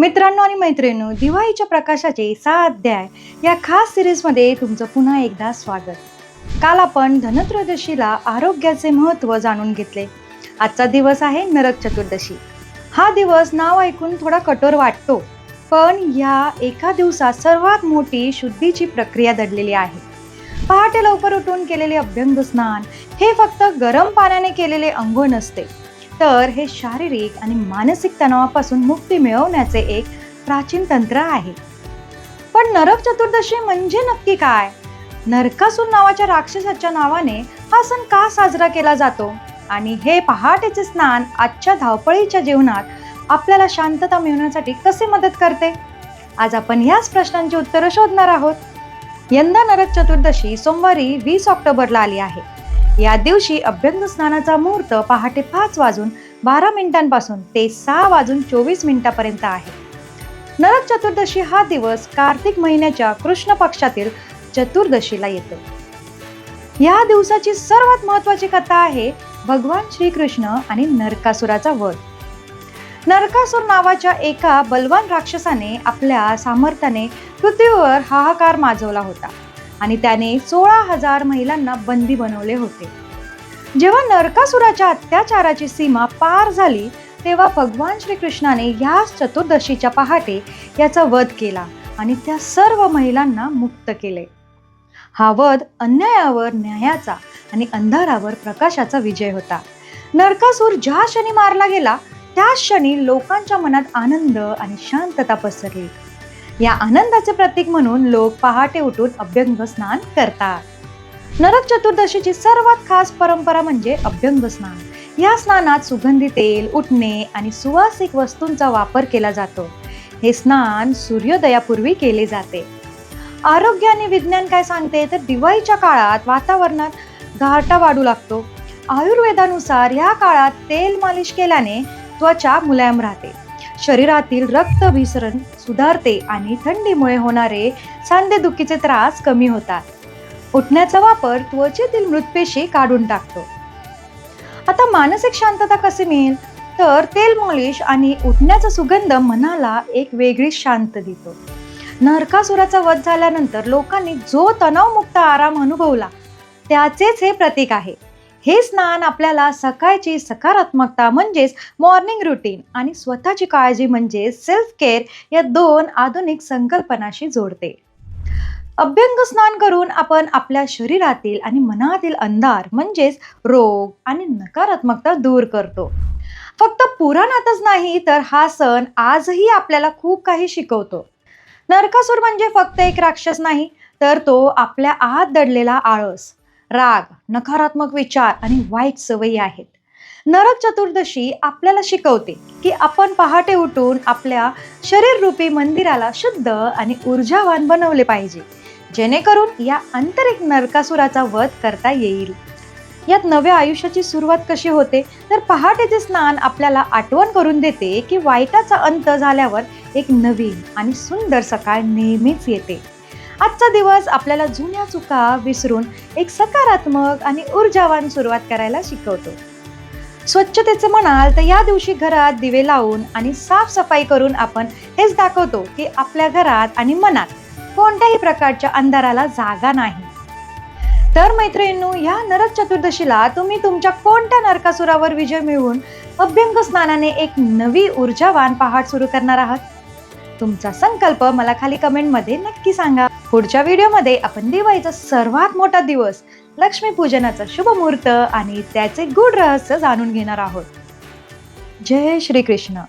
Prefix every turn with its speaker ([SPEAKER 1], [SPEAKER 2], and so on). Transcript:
[SPEAKER 1] मित्रांनो आणि मैत्रिणींनो दिवाळीच्या प्रकाशाचे सहा अध्याय या खास सिरीजमध्ये तुमचं पुन्हा एकदा स्वागत. काल आपण धनत्रयोदशीला आरोग्याचे महत्त्व जाणून घेतले. आजचा दिवस आहे नरक चतुर्दशी. हा दिवस नाव ऐकून थोडा कठोर वाटतो पण या एका दिवसात सर्वात मोठी शुद्धीची प्रक्रिया दडलेली आहे. पहाटे लवकर उठून केलेले अभ्यंग स्नान हे फक्त गरम पाण्याने केलेले अंघोळ नसते. तर हे शारीरिक आणि मानसिक तणावापासून मुक्ती मिळवण्याचे एक प्राचीन तंत्र आहे. पण नरक चतुर्दशी म्हणजे नक्की काय? नरकासूर नावाच्या राक्षसाच्या नावाने हा सण का साजरा केला जातो? आणि हे पहाटेचे स्नान आजच्या धावपळीच्या जीवनात आपल्याला शांतता मिळवण्यासाठी कसे मदत करते? आज आपण याच प्रश्नांची उत्तरं शोधणार आहोत. यंदा नरक चतुर्दशी सोमवारी वीस ऑक्टोबरला आली आहे. या दिवशी अभ्यंग स्नानाचा मुहूर्त पहाटे पाच वाजून बारा मिनिटांपासून ते सहा वाजून चोवीस मिनिटापर्यंत आहे. नरक चतुर्दशी हा दिवस कार्तिक महिन्याच्या कृष्ण पक्षातील चतुर्दशीला येतो. या दिवसाची सर्वात महत्वाची कथा आहे भगवान श्रीकृष्ण आणि नरकासुराचा वध. नरकासूर नावाच्या एका बलवान राक्षसाने आपल्या सामर्थ्याने पृथ्वीवर हाहाकार माजवला होता. आणि त्याने सोळा हजार महिलांना बंदी बनवले होते. जेव्हा नरकासुराच्या अत्याचाराची सीमा पार झाली तेव्हा भगवान श्रीकृष्णाने याच चतुर्दशीच्या पहाटे याचा वध केला आणि त्या सर्व महिलांना मुक्त केले. हा वध अन्यायावर न्यायाचा आणि अंधारावर प्रकाशाचा विजय होता. नरकासूर ज्या क्षणी मारला गेला त्या क्षणी लोकांच्या मनात आनंद आणि शांतता पसरली. या आनंदाचे प्रतीक म्हणून लोक पहाटे उठून अभ्यंग स्नान करतात. नरक चतुर्दशीची सर्वात खास परंपरा म्हणजे अभ्यंग स्नान. या स्नानात सुगंधी तेल उठणे आणि सुवासिक वस्तूंचा वापर केला जातो. हे स्नान सूर्योदयापूर्वी केले जाते. आरोग्य आणि विज्ञान काय सांगते? तर दिवाळीच्या काळात वातावरणात घाटा वाढू लागतो. आयुर्वेदानुसार या काळात तेल मालिश केल्याने त्वचा मुलायम राहते. शरीरातील रक्तभिसरण सुधारते आणि थंडीमुळे होणारे सांधेदुखीचे त्रास कमी होतात. उठण्याचा वापर त्वचेतील मृतपेशी काढून टाकतो. आता मानसिक शांतता कशी मिळेल? तर तेल मॉलिश आणि उठण्याचा सुगंध मनाला एक वेगळी शांत देतो. नरकासुराचा वध झाल्यानंतर लोकांनी जो तणावमुक्त आराम अनुभवला त्याचेच हे प्रतीक आहे. हे स्नान आपल्याला सकाळची सकारात्मकता म्हणजेच मॉर्निंग रुटीन आणि स्वतःची काळजी म्हणजे सेल्फ केअर या दोन आधुनिक संकल्पनाशी जोडते. अभ्यंग स्नान करून आपण आपल्या शरीरातील आणि मनातील अंधार म्हणजेच रोग आणि नकारात्मकता दूर करतो. फक्त पुराणातच नाही तर हा सण आजही आपल्याला खूप काही शिकवतो. नरकासूर म्हणजे फक्त एक राक्षस नाही तर तो आपल्या आत दडलेला आळस. राग नकारात्मक विचार आणि वाईट सवयी आहेत. नरक चतुर्दशी आपल्याला शिकवते की आपण पहाटे उठून आपल्या शरीररूपी मंदिराला शुद्ध आणि ऊर्जावान बनवले पाहिजे. जेणेकरून या आंतरिक नरकासुराचा वध करता येईल. यात नव्या आयुष्याची सुरुवात कशी होते? तर पहाटेचे स्नान आपल्याला आठवण करून देते की वाईटाचा अंत झाल्यावर एक नवीन आणि सुंदर सकाळ नेहमीच येते. आजचा दिवस आपल्याला जुन्या चुका विसरून एक सकारात्मक आणि ऊर्जावान सुरुवात करायला शिकवतो. स्वच्छतेचं म्हणाल तर या दिवशी घरात दिवे लावून आणि साफसफाई करून आपण हेच दाखवतो की आपल्या घरात आणि मनात कोणत्याही प्रकारच्या अंधाराला जागा नाही. तर मैत्रिणींनो या नरक चतुर्दशीला तुम्ही तुमच्या कोणत्या नरकासुरावर विजय मिळवून अभ्यंग स्नानाने एक नवी ऊर्जावान पहाट सुरू करणार आहात? तुमचा संकल्प मला खाली कमेंटमध्ये नक्की सांगा. पुढच्या व्हिडिओमध्ये आपण दिवाळीचा सर्वात मोठा दिवस लक्ष्मीपूजनाचा शुभ मुहूर्त आणि त्याचे गूढ रहस्य जाणून घेणार आहोत. जय श्रीकृष्ण.